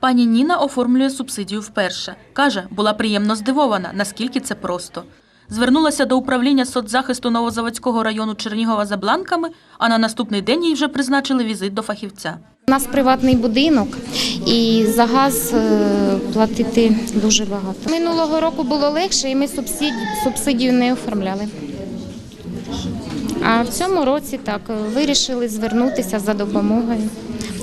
Пані Ніна оформлює субсидію вперше. Каже, була приємно здивована, наскільки це просто. Звернулася до управління соцзахисту Новозаводського району Чернігова за бланками, а на наступний день їй вже призначили візит до фахівця. У нас приватний будинок і за газ е, платити дуже багато. Минулого року було легше і ми субсидію, не оформляли. А в цьому році так е, вирішили звернутися за допомогою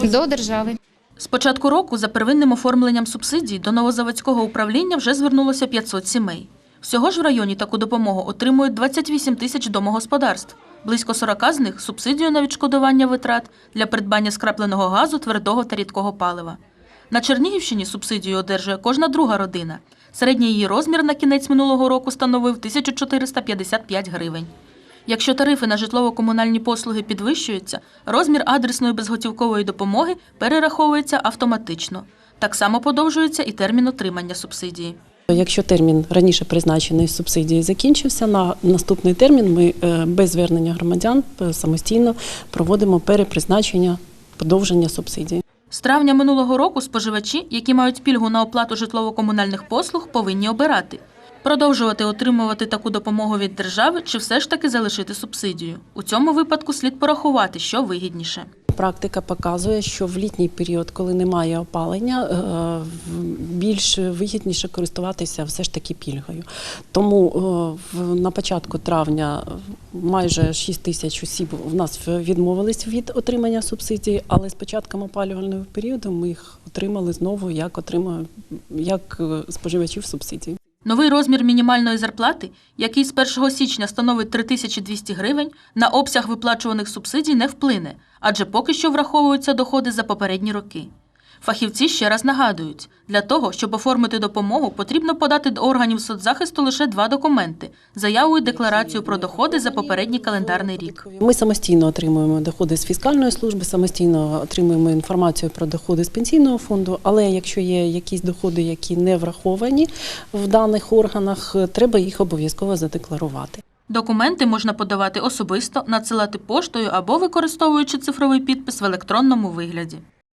до держави. З початку року за первинним оформленням субсидій до Новозаводського управління вже звернулося 500 сімей. Всього ж в районі таку допомогу отримують 28 тисяч домогосподарств. Близько 40 з них субсидію на відшкодування витрат для придбання скрапленого газу, твердого та рідкого палива. На Чернігівщині субсидію одержує кожна друга родина. Середній її розмір на кінець минулого року становив 1455 гривень. Якщо тарифи на житлово-комунальні послуги підвищуються, розмір адресної безготівкової допомоги перераховується автоматично. Так само подовжується і термін отримання субсидії. Якщо термін раніше призначений субсидії закінчився, на наступний термін ми е, без звернення громадян е, самостійно проводимо перепризначення подовження субсидії. З травня минулого року споживачі, які мають пільгу на оплату житлово-комунальних послуг, повинні обирати продовжувати отримувати таку допомогу від держави чи все ж таки залишити субсидію. У цьому випадку слід порахувати, що вигідніше. Практика показує, що в літній період, коли немає опалення, е, більш вигідніше користуватися все ж таки пільгою. Тому е, на початку травня майже 6 тисяч осіб в нас відмовились від отримання субсидій, але з початком опалювального періоду ми їх отримали знову як отримує як е, споживачів субсидій. Новий розмір мінімальної зарплати, який з 1 січня становить 3200 гривень, на обсяг виплачуваних субсидій не вплине, адже поки що враховуються доходи за попередні роки. Фахівці ще раз нагадують, для того, щоб оформити допомогу, потрібно подати до органів соцзахисту лише два документи – заяву і декларацію про доходи за попередній календарний рік. Ми самостійно отримуємо доходи з фіскальної служби, самостійно отримуємо інформацію про доходи з пенсійного фонду. Але якщо є якісь доходи, які не враховані в даних органах, треба їх обов'язково задекларувати. Документи можна подавати особисто, надсилати поштою або використовуючи цифровий підпис в електронному вигляді.